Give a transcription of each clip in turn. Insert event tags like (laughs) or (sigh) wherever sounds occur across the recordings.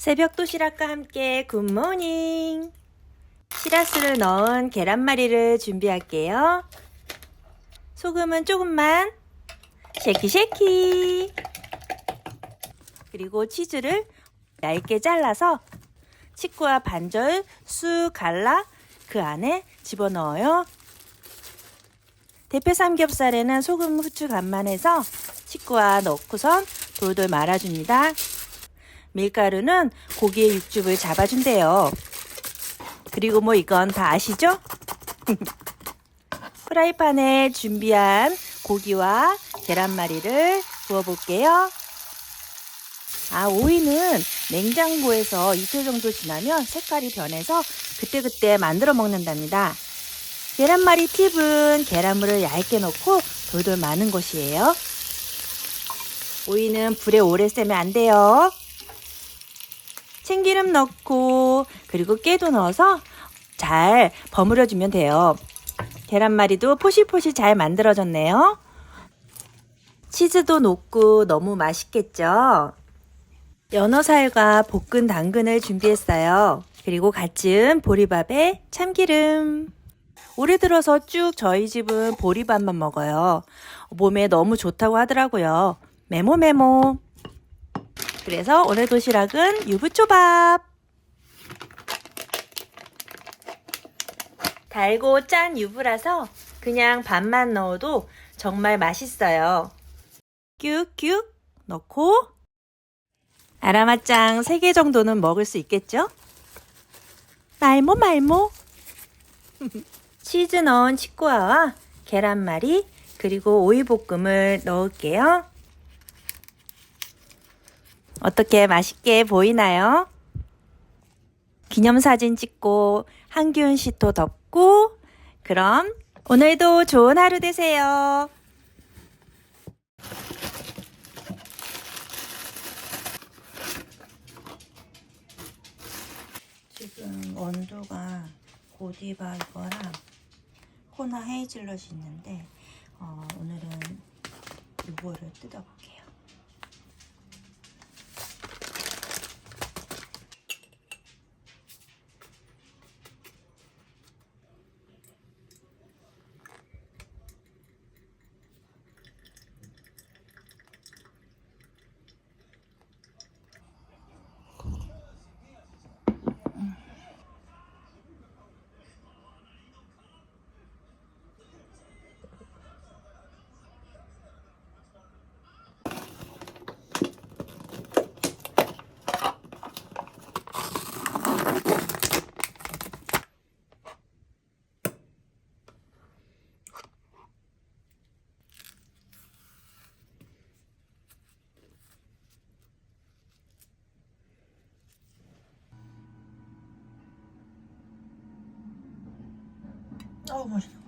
새벽 도시락과 함께 굿모닝! 시라스를 넣은 계란말이를 준비할게요. 소금은 조금만. 쉐키쉐키! 그리고 치즈를 얇게 잘라서 치과 반절 쑥 갈라 그 안에 집어넣어요. 대패 삼겹살에는 소금, 후추 간만 해서 치과 넣고선 돌돌 말아줍니다. 밀가루는 고기의 육즙을 잡아준대요. 그리고 뭐 이건 다 아시죠? (laughs) 프라이팬에 준비한 고기와 계란말이를 구워볼게요. 아, 오이는 냉장고에서 이틀 정도 지나면 색깔이 변해서 그때그때 만들어 먹는답니다. 계란말이 팁은 계란물을 얇게 넣고 돌돌 마는 것이에요. 오이는 불에 오래 쐬면 안 돼요. 참기름 넣고 그리고 깨도 넣어서 잘 버무려 주면 돼요. 계란말이도 포실포실 잘 만들어졌네요. 치즈도 녹고 너무 맛있겠죠? 연어살과 볶은 당근을 준비했어요. 그리고 갓은 보리밥에 참기름. 올해 들어서 쭉 저희 집은 보리밥만 먹어요. 몸에 너무 좋다고 하더라고요. 메모 메모. 그래서 오늘 도시락은 유부초밥. 달고 짠 유부라서 그냥 밥만 넣어도 정말 맛있어요. 뀨뀨 넣고 아라마짱 3개 정도는 먹을 수 있겠죠? 말모 말모 (laughs) 치즈 넣은 치쿠아와 계란말이 그리고 오이볶음을 넣을게요. 어떻게 맛있게 보이나요? 기념사진 찍고 한기훈 씨도 덮고 그럼 오늘도 좋은 하루 되세요. 지금 원두가 고디바 이거랑 코나 헤이즐넛이 있는데 어, 오늘은 이거를 뜯어볼 게요. 어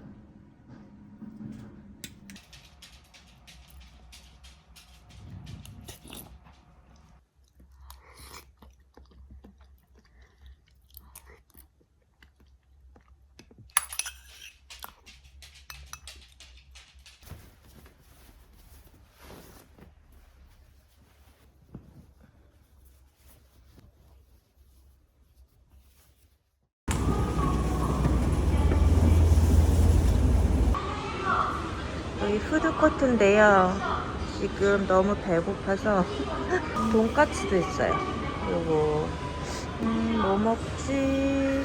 푸드코트인데요. 지금 너무 배고파서 (laughs) 돈까스도 있어요. 요거 음, 뭐 먹지?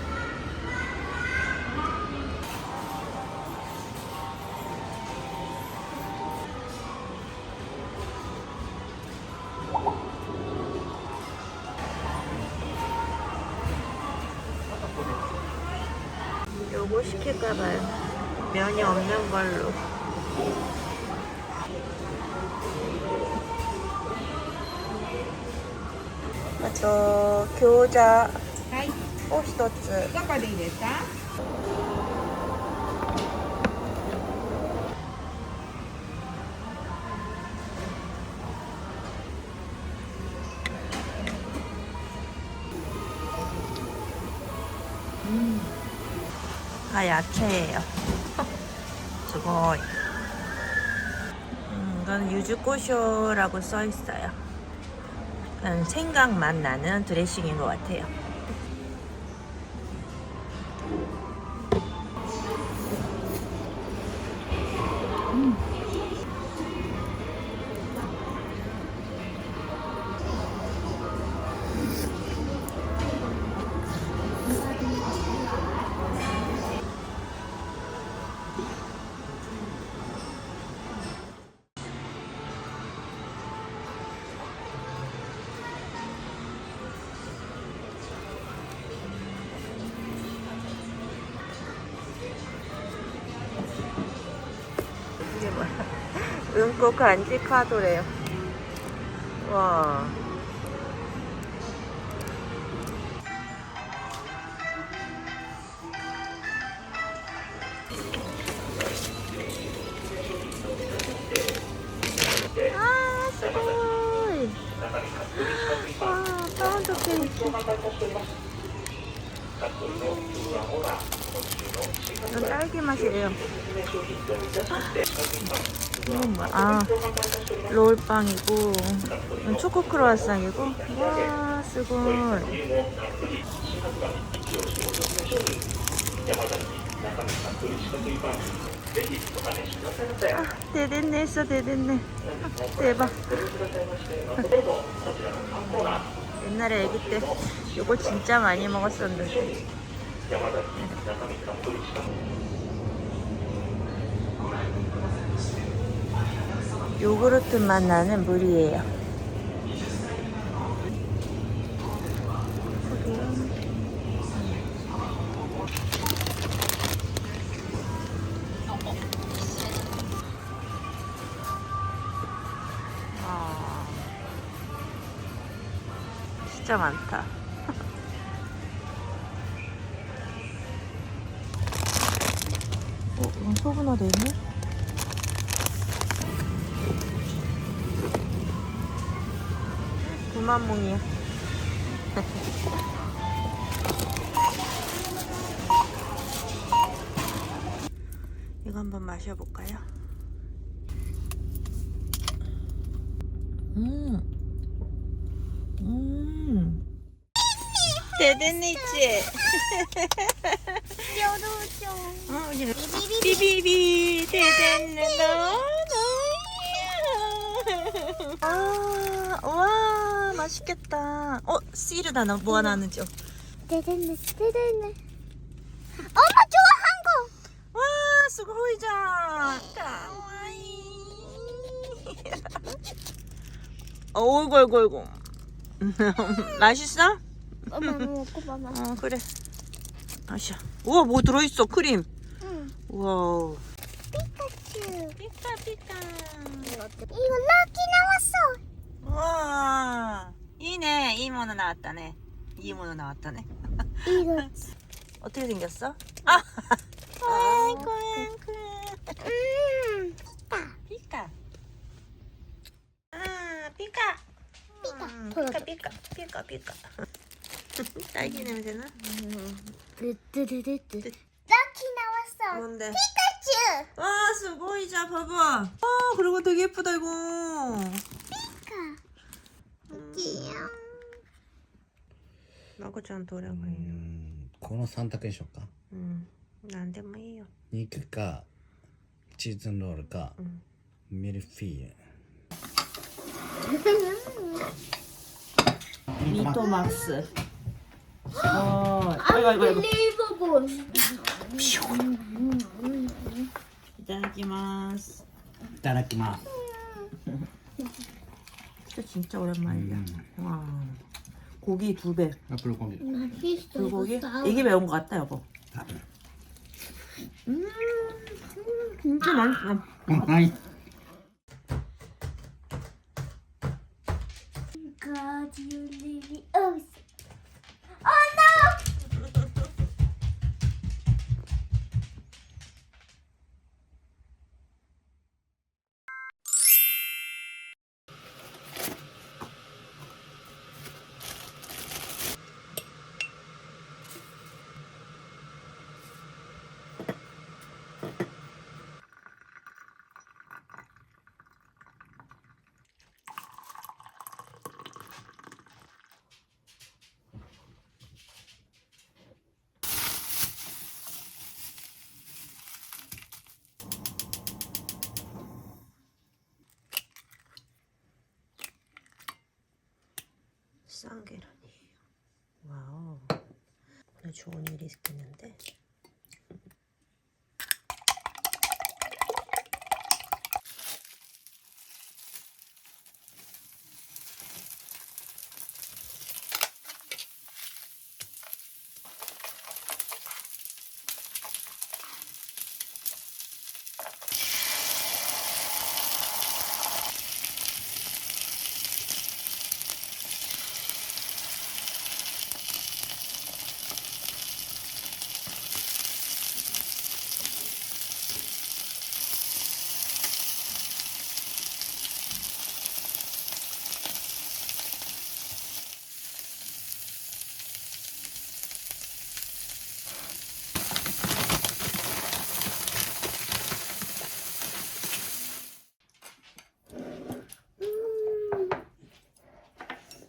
요거 시킬까봐요. 면이 없는 걸로. と餃子はい、を一つどこでいいですか。다 야채예요. (laughs) 수고이. 음, 이건 유주고쇼라고 써 있어요. 약간 생각 맛 나는 드레싱인 것 같아요. 은코 간지 카드래요. 와. 아. 이건 딸기 맛이래요. 이건? 아, 롤빵이고, 초코 크로아상이고, 와, 스골. 아, 대됐네 했어, 대됐네. 대박. 옛날에 아기 때 이거 진짜 많이 먹었었는데. 요구르트 맛 나는 물이에요. 아, 진짜 많다. (laughs) 어, 이건 소분화돼 있네? 구만몽이야. (laughs) 이거 한번 마셔볼까요? 음, 음. 대단했지? (laughs) 어, 이제 비비비 너야 아, 와 맛있겠다. 어 씨르다 나 뭐 하나 하는지 대단해 대단해 엄마 좋아한 거. 와 수고이자. 까와이. 어이구 어이구 어이구. (laughs) 맛있어? 엄마 먹고 봐봐 어 그래. 마셔 우와 뭐 들어있어 크림. 응. 우와 피카츄 피카. 피카 이거 럭키 나왔어. 와 이네. 이모는 나왔다네. 이모는 나왔다네. 이거. (laughs) 어떻게 생겼어? 아 (laughs) 아이고 아이고 음 피카. 아 피카. 피카. 음. 피카 피카. 피카 피카. (laughs) 딸기 냄새나? 뜨뜨뜨뜨 럭키 나왔어. 뭔데? 피카 츄 와 수고이자 봐봐 아 그리고 되게 예쁘다 이거 피카 귀여워 마코ちゃんどれがいいのうんこの3択にしようかうん何でもいいよ肉かチーズンロールかうんミルフィーユ 미토막스 어 아이고 아이고 아이고 리 ただきます 진짜 진짜 오랜만이야 와 고기 두배 アップルコンビ 맛있어 불고기 이게 매운 것 같다 여보 多分 진짜 맛있어 はい 가지올리비 어스 싼 계란이에요. 와우. 오늘 좋은 일이 있겠는데.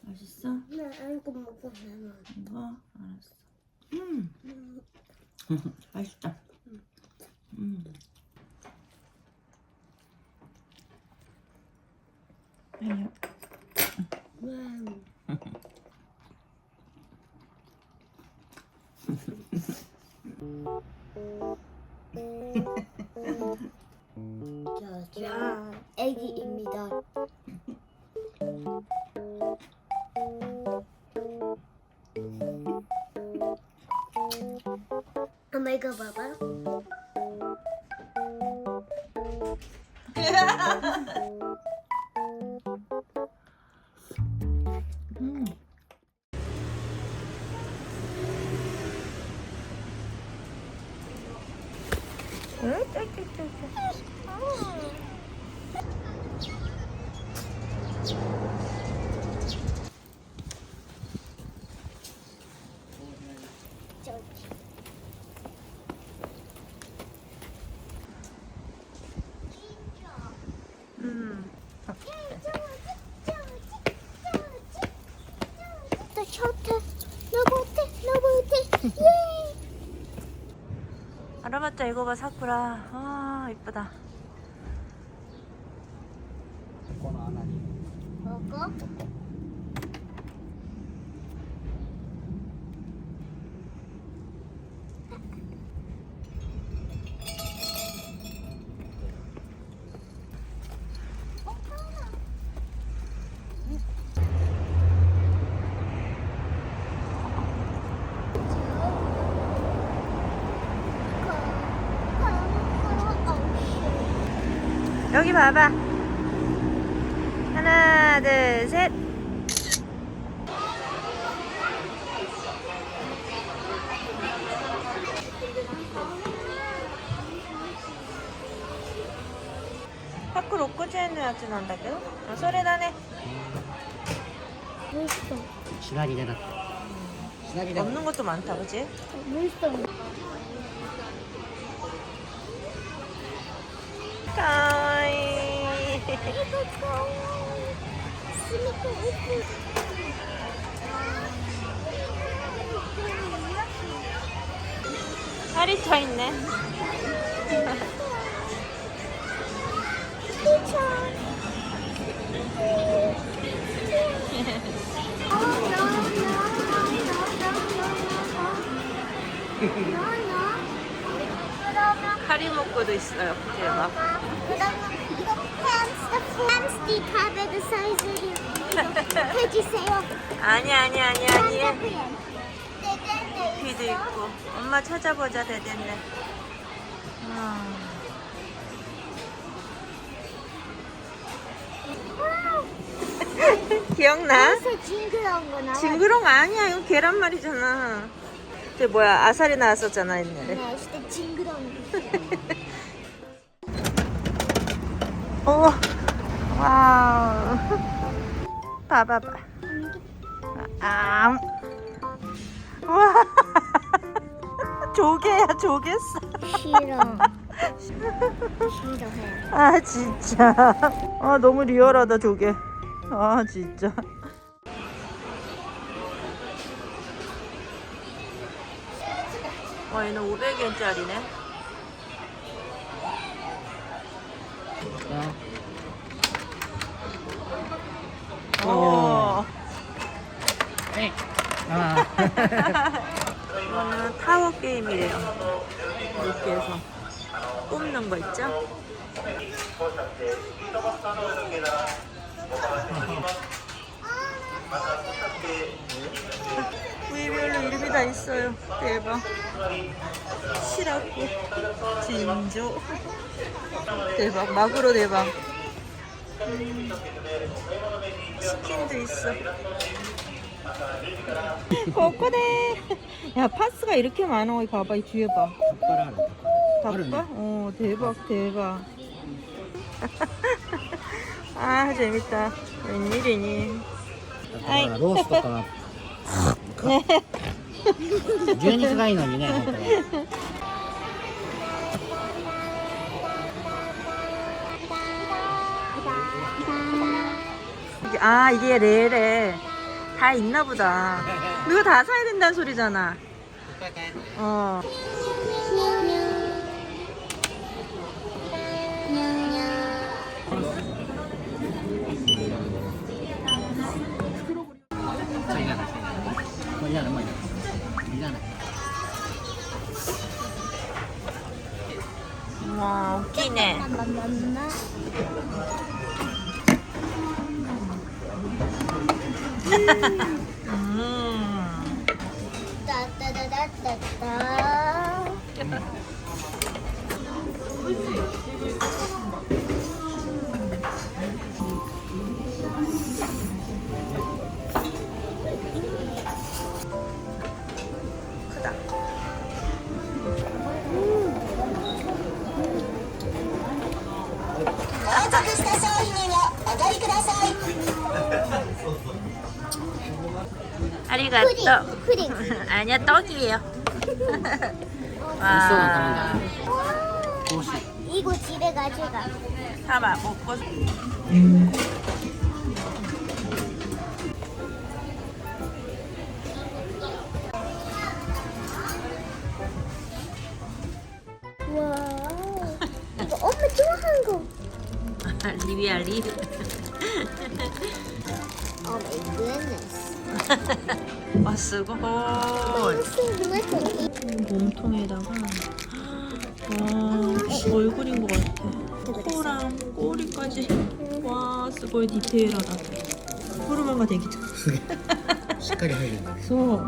맛있어? 나 알고 먹고 나는. 이거 알았어. 음. (laughs) 맛있다. 음. 아니요. 와. 짜 음. 저기. 음. 나 셔츠 나 못해 나 못해 예 알아봤자 이거 봐 사쿠라. 아 이쁘다. 먹어? 여기 봐봐. 하나, 둘, 셋. 자꾸 로꼬치에는 아주 난다고? 아, 소리 나네. 멋있어. 시나리 내놨다. 없는 것도 많다, 그치? 멋있어. 와이 스미코 예쁘 살이 쳐 있네 카리모코도 있어요 대박 햄스티 카베드 사이즈를 해주세요. 아니 아니 아니 아니 300엔. 비도 있고 엄마 찾아보자 되겠네 아. (laughs) 기억나? 징그러운 거 나와. 징그러운 거 아니야 이거 계란말이잖아 그 뭐야 아사리 나왔었잖아 옛날에 네, 진짜 징그러운 거. 오 (laughs) 와우. (laughs) 봐봐봐. 아 와. (laughs) 조개야 조개살. 싫어. (laughs) 싫어해. 아 진짜. 아 너무 리얼하다 조개. 아 진짜. 와 얘는 500엔짜리네 오 네. 아. (laughs) 이거는 타워 게임이래요. 이렇게 해서 뽑는 거 있죠? (laughs) 부위별로 이름이 다 있어요. 대박. 시라고 진조. (laughs) 대박. 마구로 대박. 음, 치킨도 있어. 거꾸네. 야 파스가 이렇게 많아. 이거 봐봐 이 뒤에 봐. 젓가락. 닭가? 어 대박 대박. (laughs) 아 재밌다. 웬일이니? 아이. ロースとかは。牛肉がいいのにね、 (laughs) (laughs) 이게- 아 이게 레래. 다 있나 보다. 이거 다 사야 된다는 소리잖아. 어. 저 이거 하나, 저 이거 하나, 뭐 이거. 이거 하나. 와 웃기네. うん。 아리가또. 푸딩. (laughs) 아니야 떡이에요. (laughs) 와. 이거 집에 가져가. 봐봐 먹고. 와. 쓰고. 몸통에다가 와 어, 얼굴인 것 같아. 코랑 꼬리까지 와 쓰고 디테일하다. 호르몬과 대기죠. 색깔이 하얘진다 소